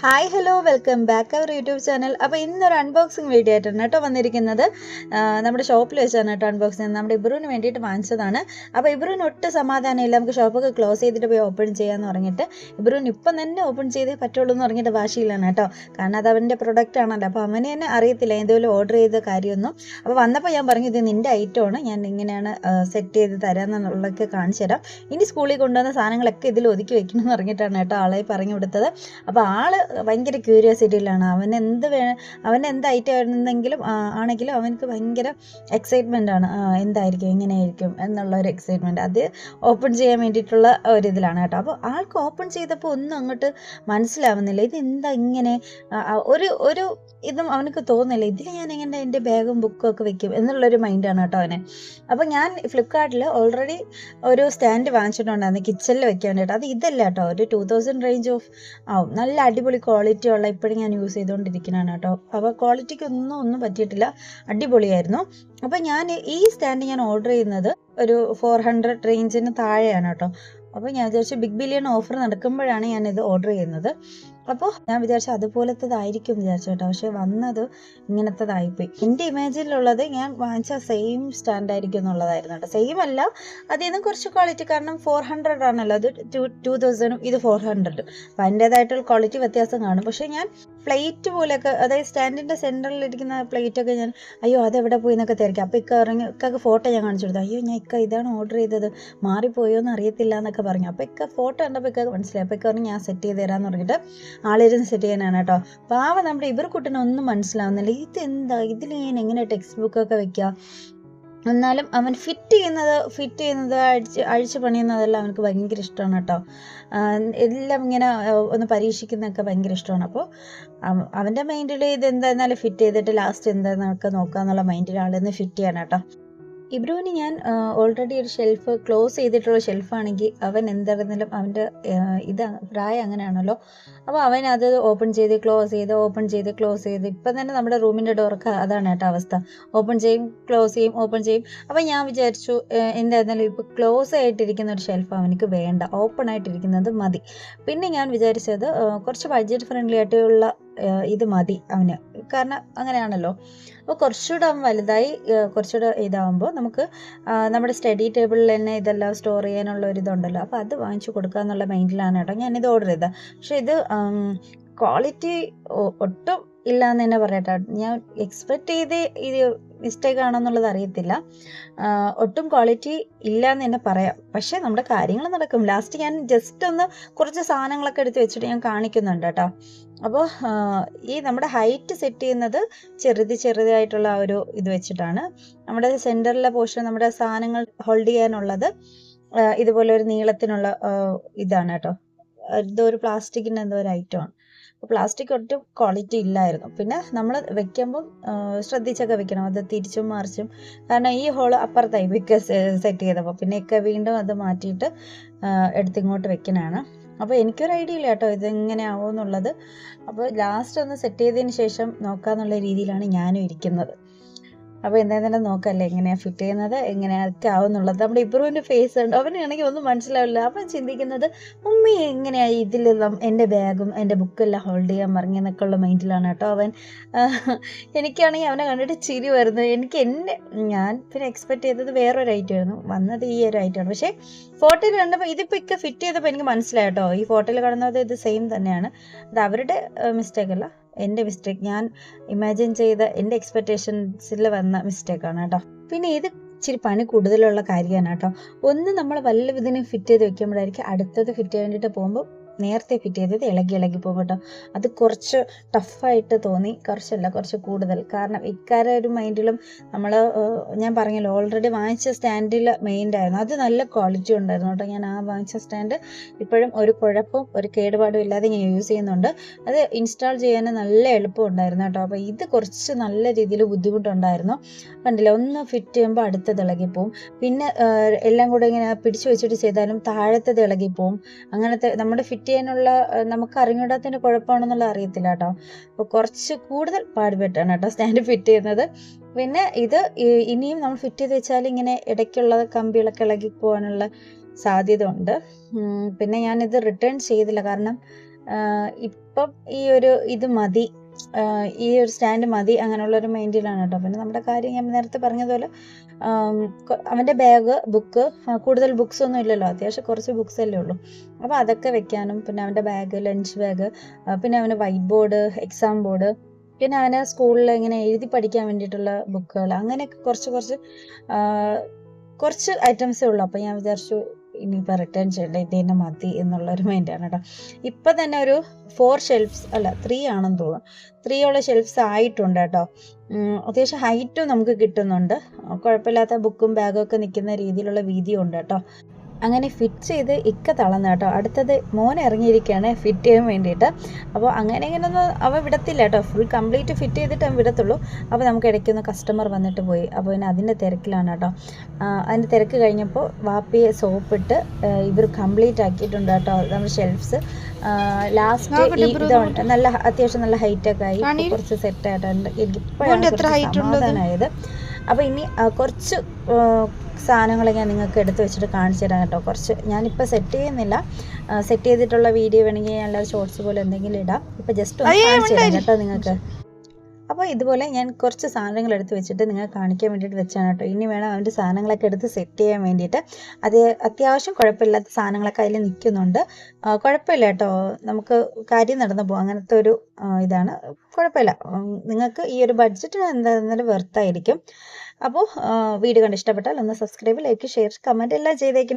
Hi hello welcome back our YouTube channel അപ്പോൾ ഇന്നൊരു unboxing video ആയിട്ടാണ് കേട്ടോ വന്നിരിക്കുന്നത്. നമ്മുടെ ഷോപ്പിൽ വെച്ചാണ് കേട്ടോ ചെയ്യുന്നത്. നമ്മുടെ ഇബ്രുവിന് വേണ്ടിയിട്ട് വാങ്ങിച്ചതാണ്. അപ്പോൾ ഇബ്രുവിന് ഒട്ടും സമാധാനമില്ല. നമുക്ക് ഷോപ്പൊക്കെ ക്ലോസ് ചെയ്തിട്ട് പോയി ഓപ്പൺ ചെയ്യാമെന്ന് പറഞ്ഞിട്ട്. ഇബ്രുവിന് ഇപ്പം തന്നെ ഓപ്പൺ ചെയ്തേ പറ്റുള്ളൂ എന്ന് പറഞ്ഞിട്ട് വാശിയിലാണ് കേട്ടോ. കാരണം അത് അവന്റെ പ്രൊഡക്റ്റ് ആണല്ലോ. അപ്പോൾ അവനെ തന്നെ അറിയത്തില്ല എന്തെങ്കിലും ഓർഡർ ചെയ്ത കാര്യമൊന്നും. അപ്പോൾ വന്നപ്പോൾ ഞാൻ പറഞ്ഞു ഇത് നിന്റെ ഐറ്റമാണ് ഞാൻ ഇങ്ങനെയാണ് സെറ്റ് ചെയ്ത് തരാമെന്നുള്ളതൊക്കെ കാണിച്ചു തരാം. ഇനി സ്കൂളിൽ കൊണ്ടുവന്ന സാധനങ്ങളൊക്കെ ഇതിൽ ഒതുക്കി വെക്കണമെന്ന് പറഞ്ഞിട്ടാണ് കേട്ടോ ആളെ പറഞ്ഞു കൊടുത്തത് അപ്പോൾ ആൾ ഭയങ്കര ക്യൂരിയോസിറ്റിയിലാണ് അവൻ എന്ത് വേ അവൻ എന്ത് ഐറ്റം ആയിരുന്നെങ്കിലും ആണെങ്കിലും അവനക്ക് ഭയങ്കര എക്സൈറ്റ്മെന്റ് ആണ്. എന്തായിരിക്കും എങ്ങനെയായിരിക്കും എന്നുള്ള ഒരു എക്സൈറ്റ്മെന്റ് അത് ഓപ്പൺ ചെയ്യാൻ വേണ്ടിയിട്ടുള്ള ഒരു ഇതിലാണ് കേട്ടോ. അപ്പോൾ ആൾക്ക് ഓപ്പൺ ചെയ്തപ്പോൾ ഒന്നും അങ്ങോട്ട് മനസ്സിലാവുന്നില്ല. ഇത് എന്താ ഇങ്ങനെ? ഒരു ഒരു ഇതും അവനക്ക് തോന്നുന്നില്ല. ഇതിൽ ഞാൻ എങ്ങനെ എന്റെ ബാഗും ബുക്കും ഒക്കെ വെക്കും എന്നുള്ളൊരു മൈൻഡാണ് കേട്ടോ അവനെ. അപ്പോൾ ഞാൻ ഫ്ലിപ്കാർട്ടിൽ ഓൾറെഡി ഒരു സ്റ്റാൻഡ് വാങ്ങിച്ചിട്ടുണ്ടായിരുന്നു. കിച്ചണിൽ വെക്കാൻ വേണ്ടിയിട്ട്. അത് ഇതല്ല കേട്ടോ. ഒരു ടൂ തൗസൻഡ് റേഞ്ച് ഓഫ് ആവും നല്ല അടിപൊളി ക്വാളിറ്റി ഉള്ള ഇപ്പോഴും ഞാൻ യൂസ് ചെയ്തുകൊണ്ടിരിക്കുന്നതാണ് കേട്ടോ. അപ്പോൾ ക്വാളിറ്റിക്ക് ഒന്നും ഒന്നും പറ്റിയിട്ടില്ല. അടിപൊളിയായിരുന്നു. അപ്പോൾ ഞാൻ ഈ സ്റ്റാൻഡ് ഞാൻ ഓർഡർ ചെയ്യുന്നത് ഒരു ഫോർ ഹൺഡ്രഡ് റേഞ്ചിന് താഴെയാണ് കേട്ടോ. അപ്പോൾ ഞാൻ വിചാരിച്ചു ബിഗ് ബില്യൺ ഓഫർ നടക്കുമ്പോഴാണ് ഞാൻ ഇത് ഓർഡർ ചെയ്യുന്നത്. അപ്പോൾ ഞാൻ വിചാരിച്ചു അതുപോലത്തതായിരിക്കും വിചാരിച്ചു കേട്ടോ. പക്ഷേ വന്നത് ഇങ്ങനത്തതായിപ്പോയി. എന്റെ ഇമേജിലുള്ളത് ഞാൻ വാങ്ങിച്ച സെയിം സ്റ്റാൻഡ് ആയിരിക്കും എന്നുള്ളതായിരുന്നു കേട്ടോ. സെയിം അല്ല അതിൽ നിന്നും കുറച്ച് ക്വാളിറ്റി കാരണം ഫോർ ഹൺഡ്രഡ് ആണല്ലോ. അത് ടു ടു തൗസൻഡും ഇത് ഫോർ ഹൺഡ്രഡും അപ്പം അതിന്റേതായിട്ടുള്ള ക്വാളിറ്റി വ്യത്യാസം കാണും. പക്ഷേ ഞാൻ പ്ലേറ്റ് പോലെയൊക്കെ അതായത് സ്റ്റാൻഡിന്റെ സെന്ററിൽ ഇരിക്കുന്ന പ്ലേറ്റൊക്കെ ഞാൻ അയ്യോ അതെവിടെ പോയി എന്നൊക്കെ തിരക്കി. അപ്പോൾ ഇക്ക ഇറങ്ങി ഇക്കൊക്കെ ഫോട്ടോ ഞാൻ കാണിച്ചു കൊടുത്തു. അയ്യോ ഞാൻ ഇക്ക ഇതാണ് ഓർഡർ ചെയ്തത്. മാറിപ്പോയോ എന്ന് അറിയത്തില്ല എന്നൊക്കെ പറഞ്ഞു. അപ്പോൾ ഇക്ക ഫോട്ടോ കണ്ടപ്പോൾ ഇക്ക മനസ്സിലായി. അപ്പോൾ ഇക്ക ഞാൻ സെറ്റ് ചെയ്ത് തരാമെന്ന് പറഞ്ഞിട്ട് ആളിരുന്ന് സെറ്റ് ചെയ്യാനാണ് കേട്ടോ. പാവ നമ്മുടെ ഇവർ കുട്ടനൊന്നും മനസ്സിലാവുന്നില്ല. ഇതെന്താ? ഇതിൽ ഞാൻ എങ്ങനെ ടെക്സ്റ്റ് ബുക്കൊക്കെ വെക്കുക എന്നാലും അവൻ ഫിറ്റ് ചെയ്യുന്നത് ഫിറ്റ് ചെയ്യുന്നത് അഴിച്ച് അഴിച്ച് പണിയുന്നതെല്ലാം അവനക്ക് ഭയങ്കര ഇഷ്ടമാണ് കേട്ടോ. എല്ലാം ഇങ്ങനെ ഒന്ന് പരീക്ഷിക്കുന്നതൊക്കെ ഭയങ്കര ഇഷ്ടമാണ്. അപ്പോൾ അവന്റെ മൈൻഡിൽ ഇത് എന്തായിരുന്നാലും ഫിറ്റ് ചെയ്തിട്ട് ലാസ്റ്റ് എന്താണെന്നൊക്കെ നോക്കാന്നുള്ള മൈൻഡിൽ ആളിന്ന് ഫിറ്റ് ചെയ്യണം കേട്ടോ. ഇബ്രുവിന് ഞാൻ ഓൾറെഡി ഒരു ഷെൽഫ് ക്ലോസ് ചെയ്തിട്ടുള്ള ഷെൽഫാണെങ്കിൽ അവൻ എന്തായിരുന്നാലും അവന്റെ ഇത് പ്രായം അങ്ങനെയാണല്ലോ. അപ്പോൾ അവൻ അത് ഓപ്പൺ ചെയ്ത് ക്ലോസ് ചെയ്ത് ഓപ്പൺ ചെയ്ത് ക്ലോസ് ചെയ്ത്. ഇപ്പം തന്നെ നമ്മുടെ റൂമിന്റെ ഡോറൊക്കെ അതാണ് കേട്ടോ അവസ്ഥ. ഓപ്പൺ ചെയ്യും ക്ലോസ് ചെയ്യും ഓപ്പൺ ചെയ്യും. അപ്പോൾ ഞാൻ വിചാരിച്ചു എന്തായിരുന്നാലും ഇപ്പോൾ ക്ലോസ് ആയിട്ടിരിക്കുന്ന ഒരു ഷെൽഫ് അവനക്ക് വേണ്ട. ഓപ്പൺ ആയിട്ടിരിക്കുന്നത് മതി. പിന്നെ ഞാൻ വിചാരിച്ചത് കുറച്ച് ബഡ്ജറ്റ് ഫ്രണ്ട്ലി ആയിട്ടുള്ള ഇത് മതി അവന്. കാരണം അങ്ങനെയാണല്ലോ. അപ്പോൾ കുറച്ചുകൂടെ വലുതായി കുറച്ചുകൂടെ ഇതാവുമ്പോൾ നമുക്ക് നമ്മുടെ സ്റ്റഡി ടേബിളിൽ തന്നെ ഇതെല്ലാം സ്റ്റോർ ചെയ്യാനുള്ള ഒരു ഇതുണ്ടല്ലോ. അപ്പോൾ അത് വാങ്ങിച്ചു കൊടുക്കുക എന്നുള്ള മൈൻഡിലാണ് കേട്ടോ ഞാനിത് ഓർഡർ ചെയ്തത്. പക്ഷേ ഇത് ക്വാളിറ്റി ഒട്ടും ഇല്ല എന്ന് തന്നെ പറയട്ടെ. ഞാൻ എക്സ്പെക്ട് ചെയ്ത് ഇത് മിസ്റ്റേക്ക് ആണെന്നുള്ളത് അറിയത്തില്ല. ഒട്ടും ക്വാളിറ്റി ഇല്ല എന്ന് തന്നെ പറയാം. പക്ഷേ നമ്മുടെ കാര്യങ്ങൾ നടക്കും. ലാസ്റ്റ് ഞാൻ ജസ്റ്റ് ഒന്ന് കുറച്ച് സാധനങ്ങളൊക്കെ എടുത്ത് വെച്ചിട്ട് ഞാൻ കാണിക്കുന്നുണ്ട് കേട്ടോ. അപ്പോൾ ഈ നമ്മുടെ ഹൈറ്റ് സെറ്റ് ചെയ്യുന്നത് ചെറുത് ചെറുതായിട്ടുള്ള ഒരു ഇത് വെച്ചിട്ടാണ്. നമ്മുടെ സെന്ററിലെ പോർഷൻ നമ്മുടെ സാധനങ്ങൾ ഹോൾഡ് ചെയ്യാനുള്ളത് ഇതുപോലെ ഒരു നീളത്തിനുള്ള ഇതാണ് കേട്ടോ. ഇതൊരു പ്ലാസ്റ്റിക്കിന്റെ എന്തോ ഒരു ഐറ്റമാണ് പ്ലാസ്റ്റിക് ഒട്ടും ക്വാളിറ്റി ഇല്ലായിരുന്നു. പിന്നെ നമ്മൾ വെക്കുമ്പോൾ ശ്രദ്ധിച്ചൊക്കെ വെക്കണം. അത് തിരിച്ചും മറിച്ചും. കാരണം ഈ ഹോൾ അപ്പുറത്തായി വിക്ക സെറ്റ് ചെയ്തപ്പോൾ പിന്നെ ഒക്കെ വീണ്ടും അത് മാറ്റിയിട്ട് എടുത്തിങ്ങോട്ട് വെക്കാനാണ് അപ്പോൾ എനിക്കൊരു ഐഡിയ ഇല്ല കേട്ടോ ഇതെങ്ങനെ ആവുമെന്നുള്ളത്. അപ്പോൾ ലാസ്റ്റ് ഒന്ന് സെറ്റ് ചെയ്തതിന് ശേഷം നോക്കാന്നുള്ള രീതിയിലാണ് ഞാനും ഇരിക്കുന്നത്. അപ്പോൾ എന്തായാലും നോക്കല്ലേ എങ്ങനെയാണ് ഫിറ്റ് ചെയ്യുന്നത് എങ്ങനെയൊക്കെ ആവുന്നുള്ളത്. നമ്മുടെ ഇബ്രുവിന്റെ ഫേസ് ഉണ്ട് അവനാണെങ്കിൽ ഒന്നും മനസ്സിലാവില്ല. അവൻ ചിന്തിക്കുന്നത് ഉമ്മി എങ്ങനെയാണ് ഇതിൽ എന്റെ ബാഗും എന്റെ ബുക്കെല്ലാം ഹോൾഡ് ചെയ്യാൻ പറഞ്ഞെന്നൊക്കെ ഉള്ള മൈൻഡിലാണ് കേട്ടോ അവൻ. എനിക്കാണെങ്കിൽ അവനെ കണ്ടിട്ട് ചിരി വരുന്നത് എനിക്ക് എന്റെ ഞാൻ പിന്നെ എക്സ്പെക്ട് ചെയ്തത് വേറൊരു ഐറ്റം ആയിരുന്നു. വന്നത് ഈ ഒരു ആണ്. പക്ഷേ ഫോട്ടോയിൽ കണ്ടപ്പോൾ ഇതിപ്പോൾ ഒക്കെ ഫിറ്റ് ചെയ്തപ്പോൾ എനിക്ക് മനസ്സിലായി കേട്ടോ. ഈ ഫോട്ടോയിൽ കാണുന്നത് ഇത് സെയിം തന്നെയാണ്. അത് അവരുടെ മിസ്റ്റേക്ക് എന്റെ മിസ്റ്റേക്ക് ഞാൻ ഇമാജിൻ ചെയ്ത എന്റെ എക്സ്പെക്റ്റേഷൻസിൽ വന്ന മിസ്റ്റേക്കാണ് കേട്ടോ. പിന്നെ ഇത് ഇച്ചിരി പണി കൂടുതലുള്ള കാര്യമാണ് കേട്ടോ. ഒന്ന് നമ്മൾ വല്ല ഇതിനെ ഫിറ്റ് ചെയ്ത് വെക്കുമ്പോഴായിരിക്കും അടുത്തത് ഫിറ്റ് ചെയ്യാൻ വേണ്ടിയിട്ട് പോകുമ്പോൾ നേരത്തെ ഫിറ്റ് ചെയ്തത് ഇളകി ഇളകി പോകും കേട്ടോ. അത് കുറച്ച് ടഫായിട്ട് തോന്നി. കുറച്ചല്ല കുറച്ച് കൂടുതൽ. കാരണം ഇക്കാരെ ഒരു മൈൻഡിലും നമ്മൾ ഞാൻ പറഞ്ഞല്ലോ ഓൾറെഡി വാങ്ങിച്ച സ്റ്റാൻഡിൽ മെയിൻഡായിരുന്നു അത് നല്ല ക്വാളിറ്റി ഉണ്ടായിരുന്നു കേട്ടോ. ഞാൻ ആ വാങ്ങിച്ച സ്റ്റാൻഡ് ഇപ്പോഴും ഒരു കുഴപ്പവും ഒരു കേടുപാടും ഇല്ലാതെ ഞാൻ യൂസ് ചെയ്യുന്നുണ്ട്. അത് ഇൻസ്റ്റാൾ ചെയ്യാൻ നല്ല എളുപ്പം ഉണ്ടായിരുന്നു കേട്ടോ. അപ്പോൾ ഇത് കുറച്ച് നല്ല രീതിയിൽ ബുദ്ധിമുട്ടുണ്ടായിരുന്നു. കണ്ടില്ല ഒന്ന് ഫിറ്റ് ചെയ്യുമ്പോൾ അടുത്തത് ഇളകിപ്പോവും പിന്നെ എല്ലാം കൂടെ ഇങ്ങനെ പിടിച്ചു വെച്ചിട്ട് ചെയ്താലും താഴത്തത് ഇളകിപ്പോവും അങ്ങനത്തെ നമ്മുടെ ഫിറ്റ് ചെയ്യാനുള്ള ആ, നമുക്ക് അറിഞ്ഞൂടാത്തതിന്റെ കുഴപ്പമാണെന്നുള്ള അറിയത്തില്ല കേട്ടോ. അപ്പോൾ കുറച്ച് കൂടുതൽ പാടുപെട്ടാണ് കേട്ടോ സ്റ്റാൻഡ് ഫിറ്റ് ചെയ്യുന്നത്. പിന്നെ ഇത് ഇനിയും നമ്മൾ ഫിറ്റ് ചെയ്ത് വെച്ചാൽ ഇങ്ങനെ ഇടയ്ക്കുള്ള കമ്പികളൊക്കെ ഇളകി പോകാനുള്ള സാധ്യത ഉണ്ട്. പിന്നെ ഞാനിത് റിട്ടേൺ ചെയ്തില്ല. കാരണം ഇപ്പം ഈ ഒരു ഇത് മതി. ഈ ഒരു സ്റ്റാൻഡ് മതി അങ്ങനെയുള്ള ഒരു മൈൻഡിലാണ് കേട്ടോ പിന്നെ നമ്മുടെ കാര്യം ഞാൻ നേരത്തെ പറഞ്ഞതുപോലെ അവന്റെ ബാഗ് ബുക്ക് കൂടുതൽ ബുക്സ് ഒന്നും ഇല്ലല്ലോ. അത്യാവശ്യം കുറച്ച് ബുക്സ് അല്ലേ ഉള്ളൂ. അപ്പോൾ അതൊക്കെ വെക്കാനും പിന്നെ അവന്റെ ബാഗ് ലഞ്ച് ബാഗ് പിന്നെ അവന് വൈറ്റ് ബോർഡ് എക്സാം ബോർഡ് പിന്നെ അവന് സ്കൂളിൽ ഇങ്ങനെ എഴുതി പഠിക്കാൻ വേണ്ടിയിട്ടുള്ള ബുക്കുകൾ അങ്ങനെയൊക്കെ കുറച്ച് കുറച്ച് കുറച്ച് ഐറ്റംസേ ഉള്ളൂ. അപ്പോൾ ഞാൻ വിചാരിച്ചു ഇനിയിപ്പോൾ റിട്ടേൺ ചെയ്യേണ്ട ഇത് തന്നെ മതി എന്നുള്ളൊരു മൈൻഡാണ് കേട്ടോ ഇപ്പം തന്നെ ഒരു ഫോർ ഷെൽഫ്സ് അല്ല ത്രീ ആണെന്ന് തോന്നുന്നു. ത്രീ ഉള്ള ഷെൽഫ്സ് ആയിട്ടുണ്ട് കേട്ടോ അത്യാവശ്യം ഹൈറ്റും നമുക്ക് കിട്ടുന്നുണ്ട്. കുഴപ്പമില്ലാത്ത ബുക്കും ബാഗും ഒക്കെ നിൽക്കുന്ന രീതിയിലുള്ള വീതിയും ഉണ്ട് കേട്ടോ അങ്ങനെ ഫിറ്റ് ചെയ്ത് ഇക്ക തളർന്നു കേട്ടോ. അടുത്തത് മോൻ ഇറങ്ങിയിരിക്കുകയാണ് ഫിറ്റ് ചെയ്യാൻ വേണ്ടിയിട്ട്. അപ്പോൾ അങ്ങനെ ഇങ്ങനെയൊന്നും അവ വിടത്തില്ല കേട്ടോ. ഫുൾ കംപ്ലീറ്റ് ഫിറ്റ് ചെയ്തിട്ട് അവൻ വിടത്തുള്ളൂ. അപ്പോൾ നമുക്ക് ഇടയ്ക്കൊന്ന് കസ്റ്റമർ വന്നിട്ട് പോയി. അപ്പോൾ പിന്നെ അതിന്റെ തിരക്കിലാണ് കേട്ടോ. അതിന്റെ തിരക്ക് കഴിഞ്ഞപ്പോൾ വാപ്പിയെ സോപ്പിട്ട് ഇവർ കംപ്ലീറ്റ് ആക്കിയിട്ടുണ്ട് കേട്ടോ. നമ്മുടെ ഷെൽഫ്സ് ലാസ്റ്റ് ഈ ഇതുണ്ട് നല്ല അത്യാവശ്യം നല്ല ഹൈറ്റ് ഒക്കെ ആയി. കുറച്ച് സെറ്റ് ആയിട്ടുണ്ട്. എനിക്ക് മോന്റെ എത്ര height സമാധാനമായത് അപ്പോൾ ഇനി കുറച്ച് സാധനങ്ങൾ ഞാൻ നിങ്ങൾക്ക് എടുത്തു വെച്ചിട്ട് കാണിച്ചു തരാം കേട്ടോ. കുറച്ച് ഞാനിപ്പോൾ സെറ്റ് ചെയ്യുന്നില്ല. സെറ്റ് ചെയ്തിട്ടുള്ള വീഡിയോ വേണമെങ്കിൽ ഞാൻ ഷോർട്സ് പോലെ എന്തെങ്കിലും ഇടാം. ഇപ്പോൾ ജസ്റ്റ് ഒന്ന് കാണിച്ചു തരാം കേട്ടോ നിങ്ങൾക്ക്. അപ്പോൾ ഇതുപോലെ ഞാൻ കുറച്ച് സാധനങ്ങൾ എടുത്ത് വെച്ചിട്ട് നിങ്ങൾ കാണിക്കാൻ വേണ്ടിയിട്ട് വെച്ചാണ് കേട്ടോ. ഇനി വേണം അവന്റെ സാധനങ്ങളൊക്കെ എടുത്ത് സെറ്റ് ചെയ്യാൻ വേണ്ടിയിട്ട്. അത് അത്യാവശ്യം കുഴപ്പമില്ലാത്ത സാധനങ്ങളൊക്കെ അതിൽ നിൽക്കുന്നുണ്ട്. കുഴപ്പമില്ല കേട്ടോ. നമുക്ക് കാര്യം നടന്നു പോകും. അങ്ങനത്തെ ഒരു ഇതാണ്. കുഴപ്പമില്ല. നിങ്ങൾക്ക് ഈ ഒരു ബഡ്ജറ്റ് എന്തായാലും വെർത്തായിരിക്കും അപ്പോൾ വീഡിയോ കണ്ട് ഇഷ്ടപ്പെട്ടാൽ ഒന്ന് സബ്സ്ക്രൈബ് ലൈക്ക് ഷെയർ കമന്റ് എല്ലാം ചെയ്തേക്കും